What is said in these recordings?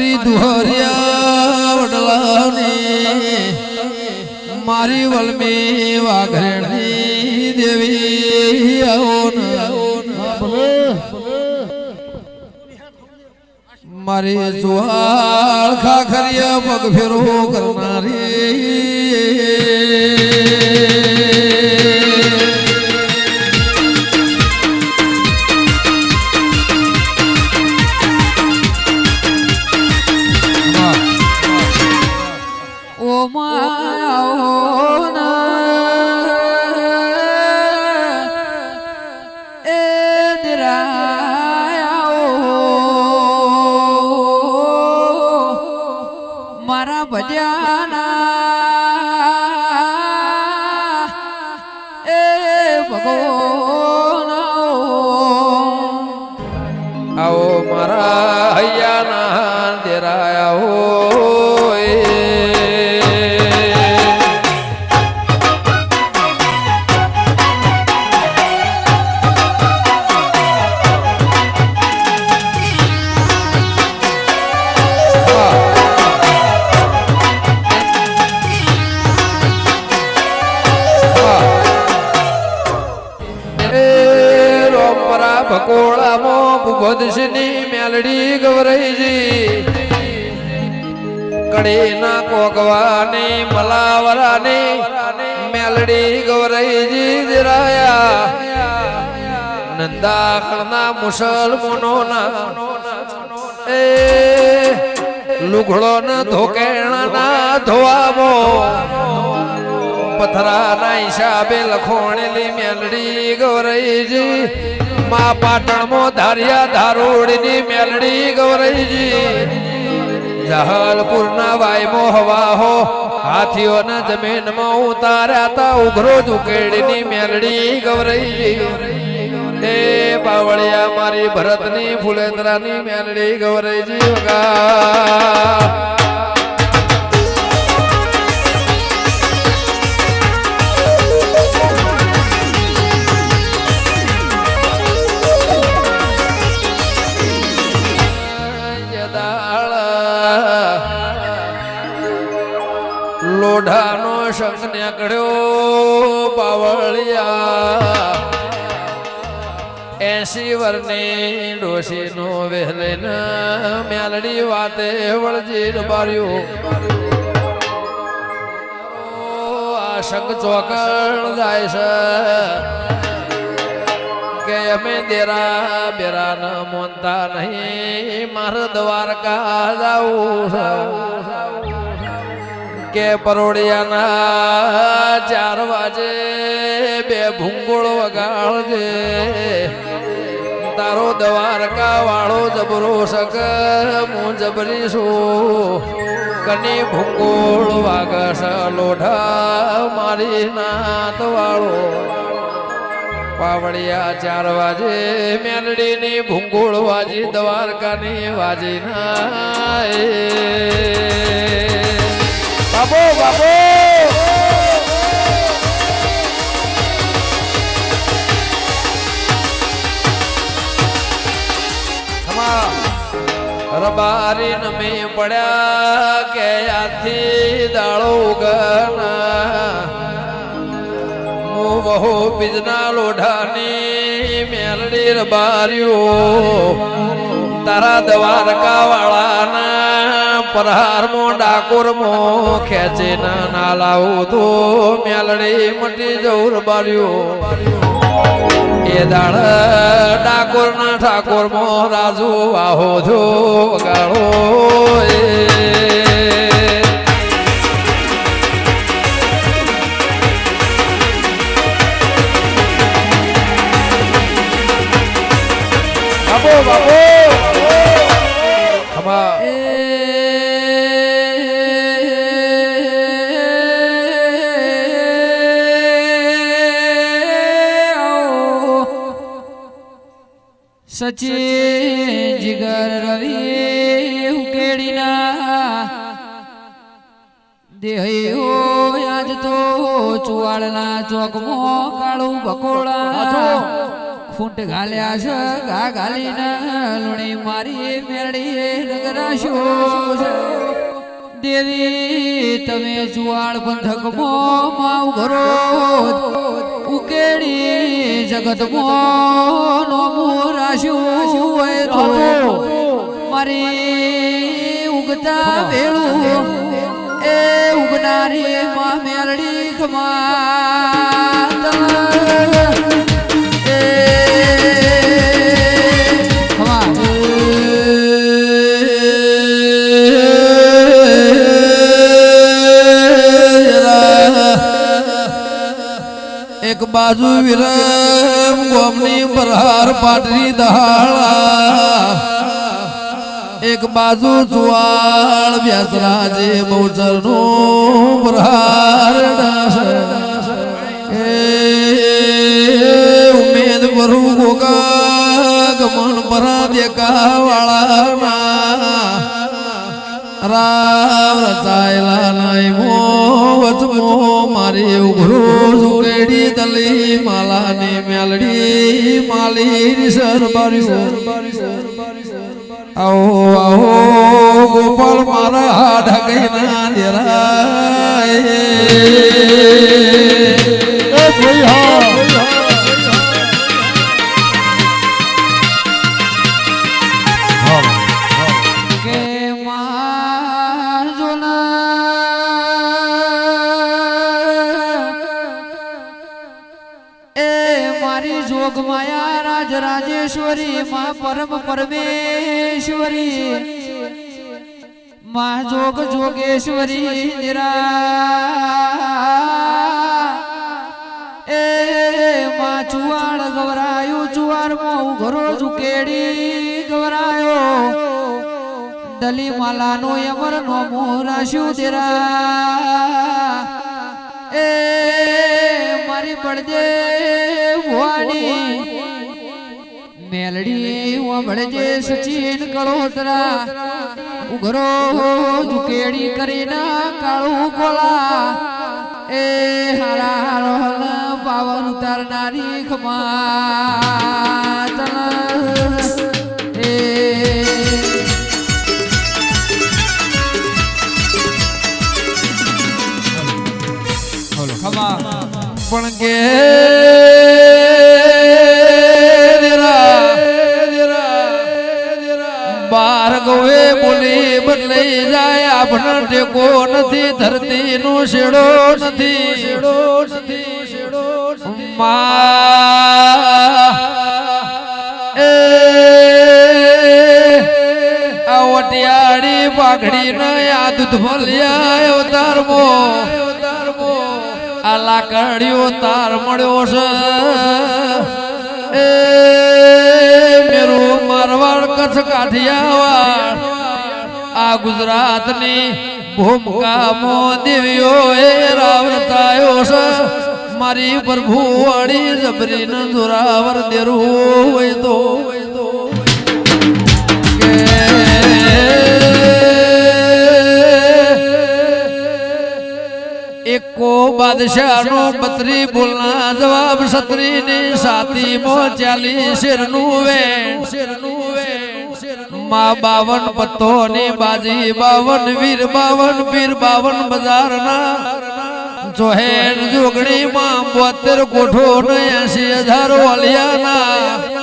મારી દુહરિયા વડલાની મારી વલમી વાઘરણી દેવી મારી સુહાળ ખાખરિયા પગ ફેરો કરનારી મારા ભજ્યાના કડીના કોકવાની મલાવરાની મેલડી ગવરાઈજી દિરાયા. નંદાખળના મુસલમાનોના એ લુઘડો ન ધોકેણાના ધોવામો. પથરાના હિસાબે લખોણેલી મેલડી ગૌરઈજી મા પાટણમાં ધારિયા ધારોડીની મેલડી ગૌરઈજી જહલપુરના વાયમો હવાહો હાથીઓના જમીનમાં ઉતાર્યા તા ઉઘરો ઝુકેડીની મેલડી ગવરાઈ. એ પાવળિયા મારી ભરતની ફુલેન્દ્રાની મેલડી ગૌરઈજી વગા. શંખ નીકળ્યો બાવળિયા એસી વરની ડોશી નો વહેલે મેલડી વાતે વળજી આ શંખ ચોકણ જાય છે. કે અમે દેરા બેરા ન મોનતા નહીં, મારે દ્વારકા જાવું કે પરોડિયાના ચાર વાજે બે ભૂંગોળ વગાડજે. તારો દ્વારકા વાળો જબરો શક, હું જબરી કની ભૂંગોળ વાગસ લોઢા મારી નાત વાળો. પાવડિયા ચાર વાજે મેરડીની ભૂંગોળ વાજી, દ્વારકાની વાજી ના બાબો બાબો રબારી નમે પડ્યા કે આથી દાળો ગના. હું બહુ બીજના લોઢાની મેલડી રબાર્યો તારા દ્વારકા વાળાના પ્રહારમો ડાકોરમો ખેંચે ના લાવું તો મેલડી મટી જવું બાર્યું એ દાળ ડાકોર ના ઠાકોર મો રાજુ આહો જો ગાળો બાબો સચિન જીગર રવિ ઉકેડીના દેહો આજ તો ચુવાડના ચોકમાં કાળું બકોળા ખૂંટ ઘાલ્યા છે ઘા ઘાલીને લુણી મારી મેરડી નગરાશો દેવી તમે ચુવાડ પંથકમાં માવ ઘરો ઉકેડી જગત મોનો મારી ઉગતા ભેળું એ ઉગનારી માં મેરડી ખમાત. એ એક બાજુ ગોમની પ્રહાર પાટરી દહાળા. એક બાજુ જુવાળ વ્યાસરાજે બહુચરનું પ્રહાર ઉમેદ કરું ગોગા ગમન પરા દેખા વાળા રામ રચાયેલા નાય મો વચમો મારી ઉઘરો સુકેડી તલી માલાની મેલડી માલી સર આવો આવો ગોપાલ મારા ઢગઈના દેરાય કે રાજેશ્વરી માં પરમ પરમેશ્વરી. માં જોગ જોગેશ્વરી નિરા એ માં ચુવાણ ગવરાયું ચુવારમાં ઘરો ઝુકેડી ગવરાયો. દલી માલાનો અમર નો મોરાશું તેરા. એ મારી પડજે ભુવાની. મેલડી વમળજે સચિન કળોતરા ઉઘરો ઝુકેડી કરીને કાળું કોલા. એ હારા હારો હલ પાવન ઉતારનારી ખમા એ પણ કે જાય આપણને ટેકો નથી ધરતી નો શેડો નથી. વટિયાળી પાઘડી ને આ દૂધ ભલ્યા અવતારમો આ લાકડીઓ તાર મળ્યો છે. એ કચ્છ કાઠિયાવાડ. આ ગુજરાતની ભૂમકામો દેવીઓ એ રાવરતાયો છે. મારી પ્રભુ વાળી જબરી ન જોરાવર દેરું હોય તો. એકો બાદશાહનો બત્રી બોલના જવાબ સત્રી ની સાતી મો ચાલી શેરનું વેણ. શેરનું માં બાવન પત્તો ને બાજી બાવન વીર બાવન પીર બાવન બજાર ના જોહેર જોગણી માં બોતેર કોઠો ને એસી હજાર વાલિયાના.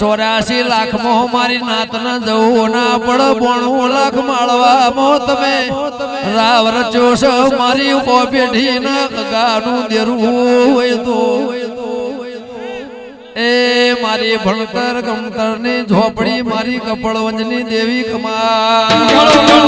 ચોરાસી લાખ મો મારી નાત ન જવું ના પડ બોણું લાખ માળવા મો તમે. રાવ રચો મારી ઊભો પેઢી ના ગાનું દેરું હોય તો. એ મારી ભણતર ગમતરની ઝોપડી મારી કપડવંજની દેવી કમા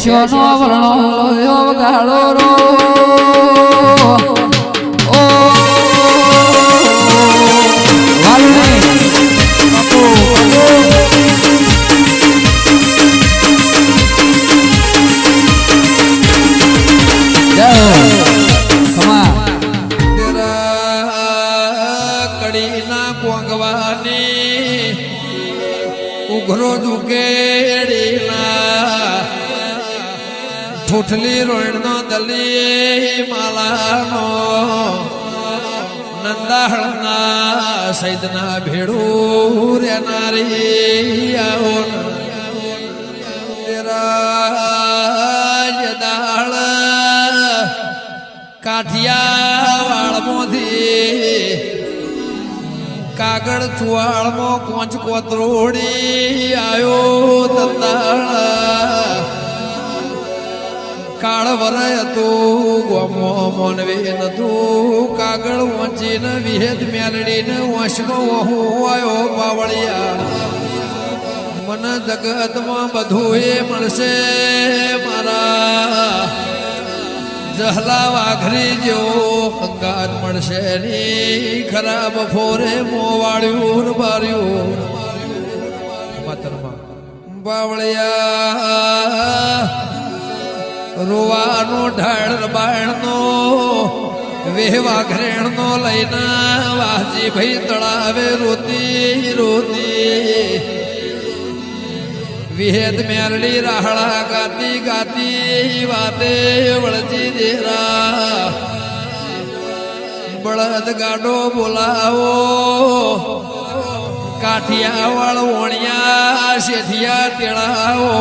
ઘોરી બેસ્યો નો વર્ણો લોયો ગાળો રો ઓ કડીના કોંગવાની ઠૂઠલી રોણનો દલી માલાનો નંદાહળના સૈદના ભેડું રેનારી આવો યદાળ કાઠિયા વાળમોથી કાગળ ચુવાળમાં કોંચ કોતરોડી આવ્યો તંદાળ. કાળ વરાય તું, ગોમો મોનવે તું, કાગળ વંચીને વિહેદ મેલડીને વંશનો વહુ આવ્યો બાવળિયા. મન જગતમાં બધું એ મળશે મારા. જહલા વાઘરી જેવો અંગાત મળશે ની ખરાબ ફોરે મોવાળ્યું બાર્યું. બાવળિયા. રોવાનો ઢાળ બાણનો વેવા ઘરેણનો લઈને વાજી ભાઈ તળાવે રોતી રોતી. વિહેદ મેરડી રાહડા ગાતી ગાતી, વાતે વળજી દેરા. બળદ ગાડો બોલાવો, કાઠિયાવાળ વણિયા શેઠિયા તેડાવો.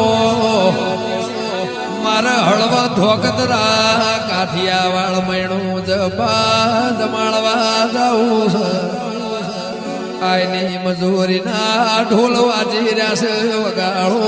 મારા હળવા ધોકતરા કાઠિયાવાળ મૈણું જપા જમાડવા જાઉં આયની મજૂરીના ઢોલ વાજી રહ્યા છે, વગાડો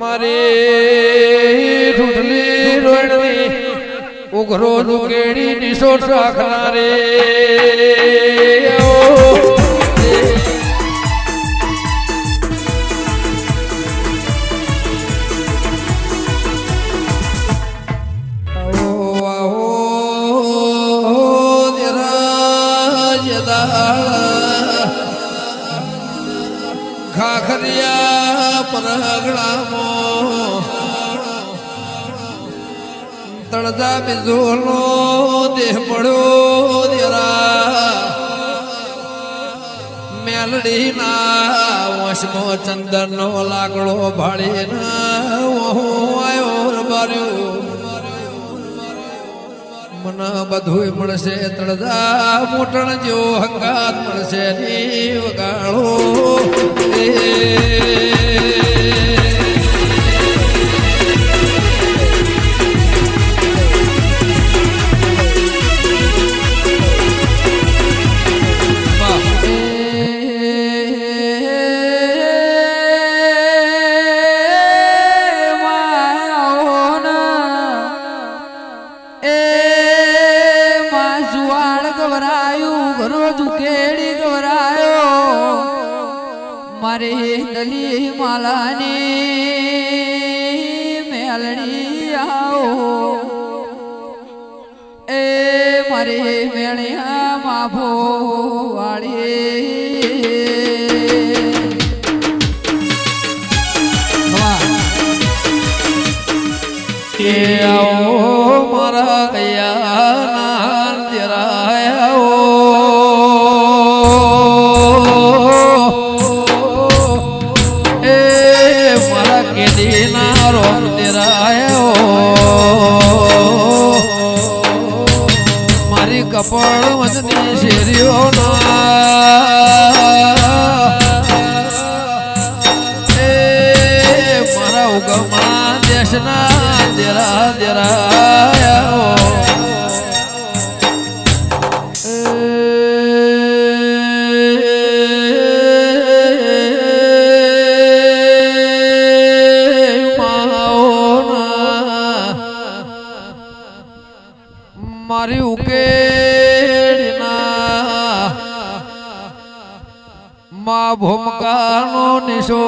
મારી ઠૂઠલી રોડની ઉઘરો દુકેડી નિશો રાખનારે આવો. ખાખરિયા પરગડામાં તળજા દેહ પડ્યો દેરા. મેલડી ના વશમો ચંદન નો લાકડો ભાળી ના આવ્યો બાર્યો મને બધું મળશે તળદા મોટણ જેવો હંગાત મળશે ની વગાડો મારી ઉકેડના મા ભૂમકાનો નિશો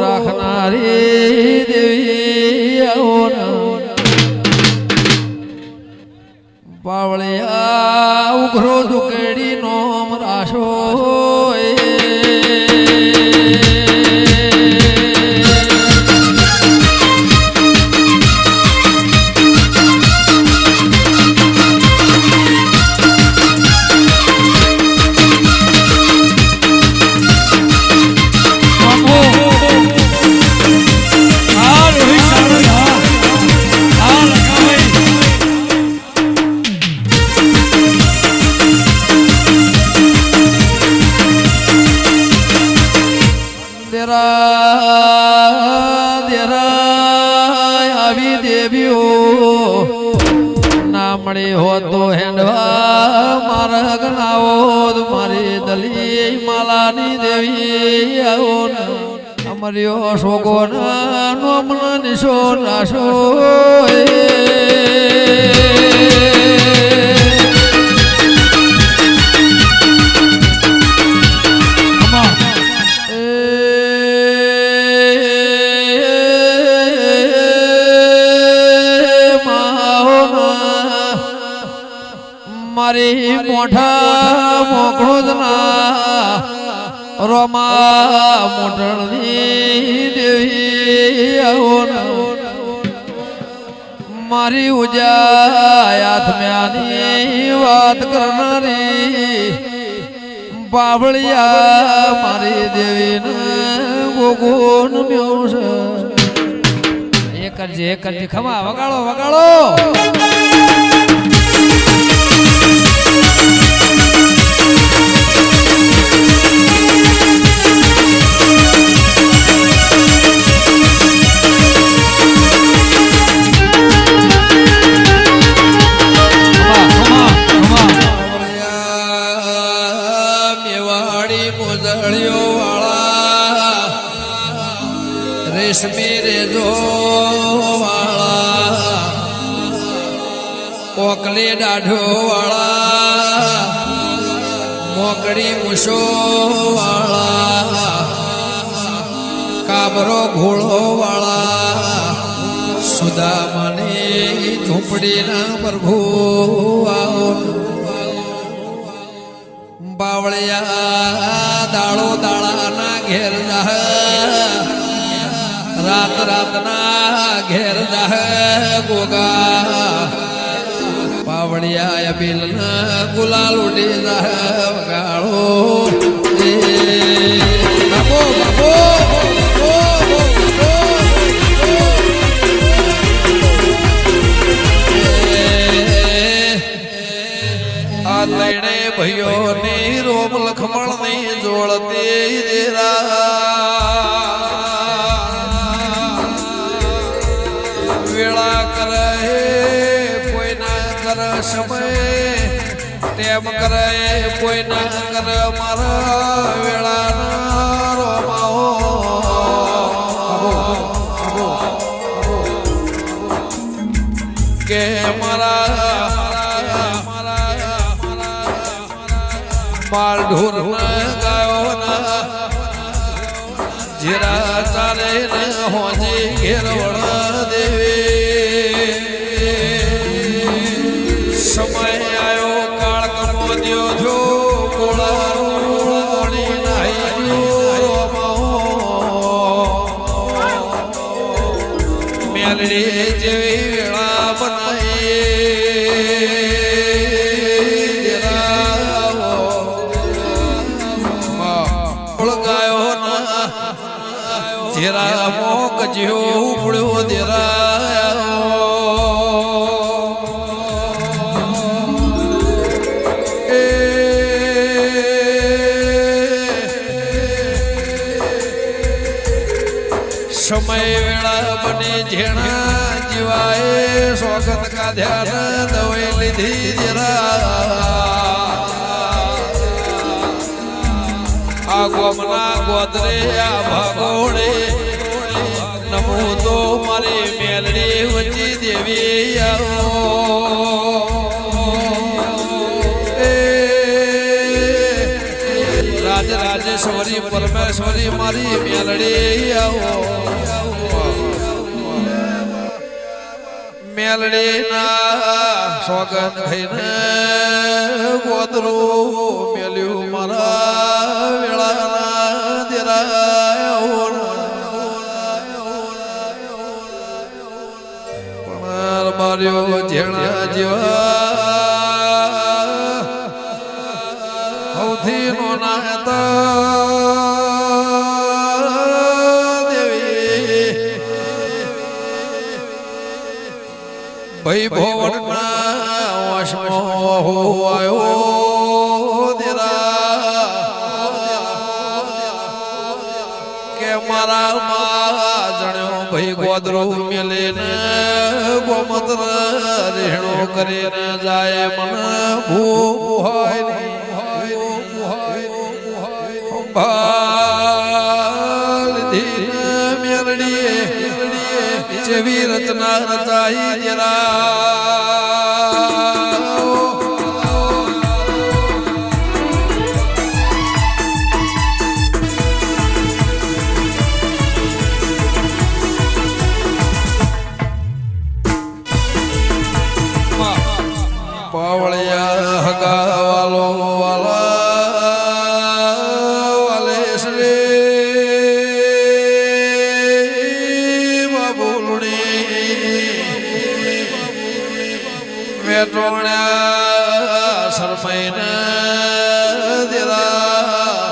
રાખનારી દેવી. પાવળિયા ઉઘરો ઝુકેડી નોમ રાશો એ. મારી મોઢા મોકળો રોમા મોઢણની દેવી આવો ને. મારી ઉજા આત્મ્યાની વાત કરનારી બાબળિયા મારી દેવીને ગોગોન મ્યો એક કરજે એક કરજે, ખમા, વગાડો વગાડો. કોકલી દાઢો વાળા મોકડી મૂછો વાળા કાબરો ઘોળો વાળા સુદામાની ઝૂંપડીના પ્રભુ બાવળિયા દાળો દાળાના ઘેર જાહ, રાત રાતના ઘેર જાહ ગોગા પાવડિયા બિલ ગુલાલ ઉડી ગાળો બાબો બાબો બાબો, આ લઈને ભાઈઓની રોમ જોડતી દેરા સમય તેમ કરે, કોઈ ના કરે મારા વેળા રોમાઓ. કે મારા માલ ઢોર ગાયો ના જીરા ને હોજે ઘેરવણ મેલડી જેવી વેળા બનાવી. ઓળગાયો ના જેરા મોક જ્યો ઉપડ્યો દેરાયો કાધ્યા દવાઈ લીધી જરા આ ગોદરે આ ભાગોળે નમો તો મારે મેલડી વચી દેવી આવો. રાજ, રાજેશ્વરી પરમેશ્વરી મારી મેલડી આવો. મેલડી ના સોગન થઈને ગોતરું મેલ્યું મારા વેળાના દેરાયો પણ માર્યો જેણા જેવા ભાઈ ભવનના વશમાં આવ્યો કે મારા માં જણ્યો ભાઈ ગોદરો મેલે ને ગોમત્ર રેણો કરીને જાય મન ભૂ હોય મેરડીએ જેવી રચના રચાઈ જરા વેટોણ્યા સરમૈને દેરા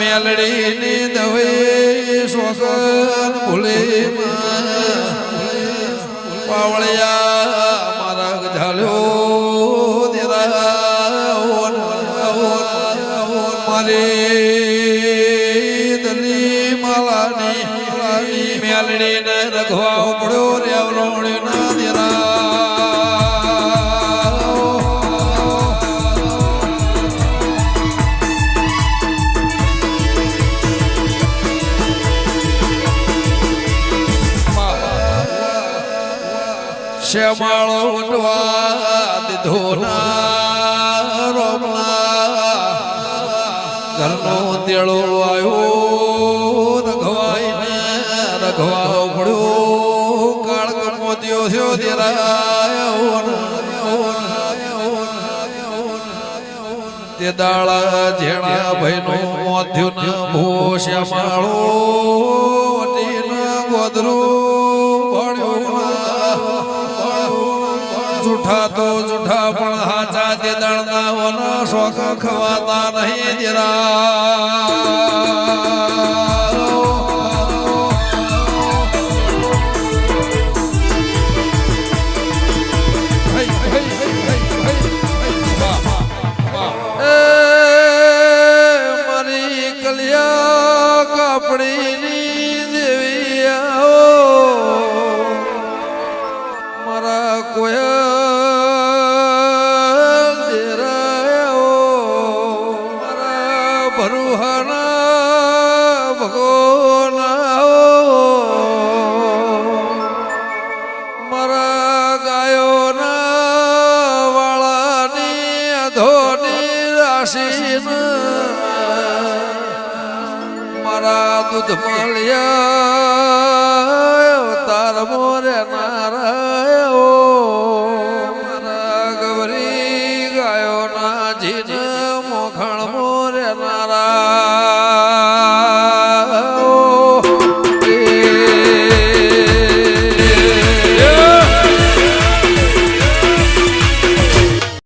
મેલડીની દવે સોગન ભૂલે પાવળિયા મારા ઝાલ્યો દેરા મારી દલી માલાની મેલડીને રઘવા ઉપડ્યો રેવલોણી શ્યામાળો ઉઠવા ધોના ના રોમના ઘરનો તેળો આવ્યો, રઘવાઈને રઘવા પડ્યો કાળક મોત્યો થયો તે દાળા જેણા ભાઈનો મોથ્યું ને ભૂશ્યામાળો વટીને ગોદરું. જૂઠા તો જૂઠા પણ હાચા તે દાળના વના શોખ ખવાતા નહીં જરા.